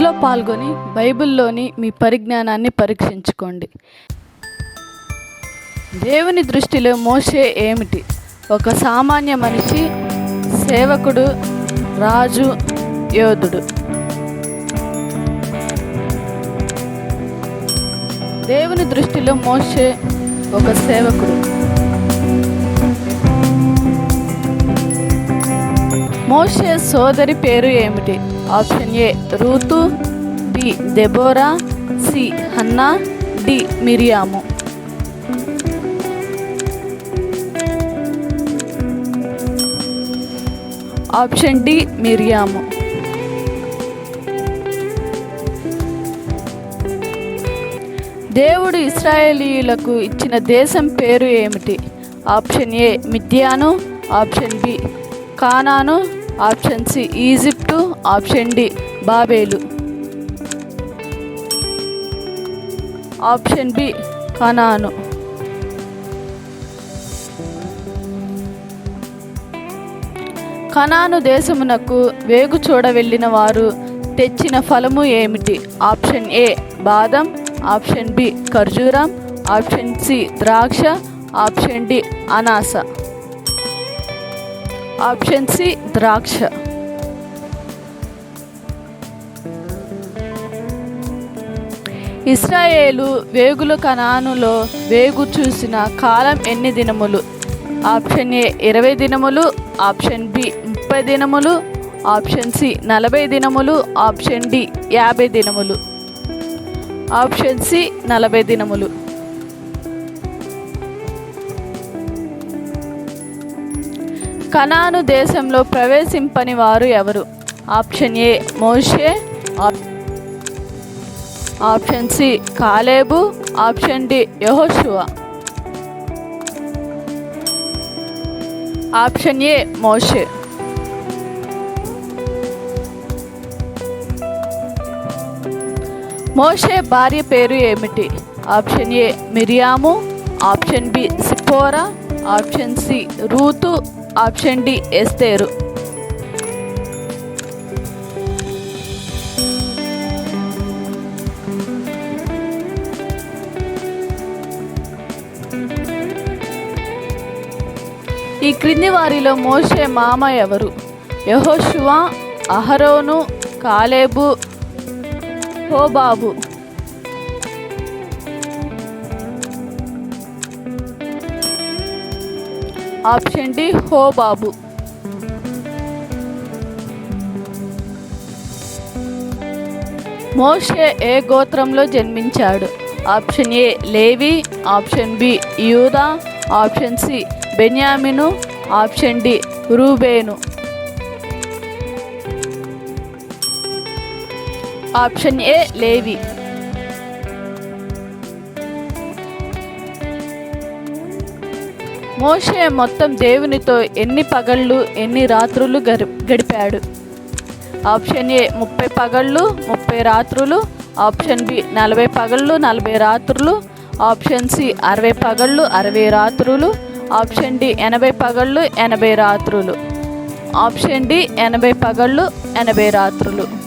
క్విజ్లో పాల్గొని బైబిల్లోని మీ పరిజ్ఞానాన్ని పరీక్షించుకోండి. దేవుని దృష్టిలో మోషే ఏమిటి? ఒక సామాన్య మనిషి సేవకుడు రాజు యోధుడు. దేవుని దృష్టిలో మోషే ఒక సేవకుడు. మోషే సోదరి పేరు ఏమిటి? Option A Ruth B Deborah C Hannah D Miriam. Option D Miriam. దేవుడు ఇస్రాయేలీలకు ఇచ్చిన దేశం పేరు ఏమిటి? Option A Midian option B Canaan option C Egypt option D Babel. Option B Canaan. Canaan దేశమునకు వేగు చూడ వెళ్ళిన వారు తెచ్చిన ఫలము ఏమిటి? ఆప్షన్ ఏ బాదం ఆప్షన్ బి ఖర్జూరం ఆప్షన్ సి ద్రాక్ష ఆప్షన్ డి అనాస. ఆప్షన్ సి ద్రాక్ష. ఇస్రాయేలు వేగుల కణానులో వేగు చూసిన కాలం ఎన్ని దినములు? ఆప్షన్ ఏ ఇరవై దినములు ఆప్షన్ బి ముప్పై దినములు ఆప్షన్ సి నలభై దినములు ఆప్షన్ డి యాభై దినములు. ఆప్షన్ సి నలభై దినములు. కనాను దేశంలో ప్రవేశింపని వారు ఎవరు? Option A Moshe. Option C Caleb. Option D Yehoshua. Option A Moshe. Moshe భార్య పేరు ఏమిటి? Option A Miriam. Option B Zipporah option C Ruth. Option D Esther ఈ క్రింది వారిలో మోషే మామ ఎవరు? యహోషువ అహరోను కాలేబు హోబాబు. ఆప్షన్ డి హో బాబు. మోషే ఏ గోత్రంలో జన్మించాడు? Option A Levi option B Judah option C Benjamin option D Reuben. Option A Levi. Moshe మొత్తం దేవునితో ఎన్ని పగళ్ళు ఎన్ని రాత్రులు గడిపాడు? ఆప్షన్ ఏ ముప్పై పగళ్ళు ముప్పై రాత్రులు. ఆప్షన్ బి నలభై పగళ్ళు నలభై రాత్రులు. ఆప్షన్ సి అరవై పగళ్ళు అరవై రాత్రులు. ఆప్షన్ డి ఎనభై పగళ్ళు ఎనభై రాత్రులు. ఆప్షన్ డి ఎనభై పగళ్ళు ఎనభై రాత్రులు.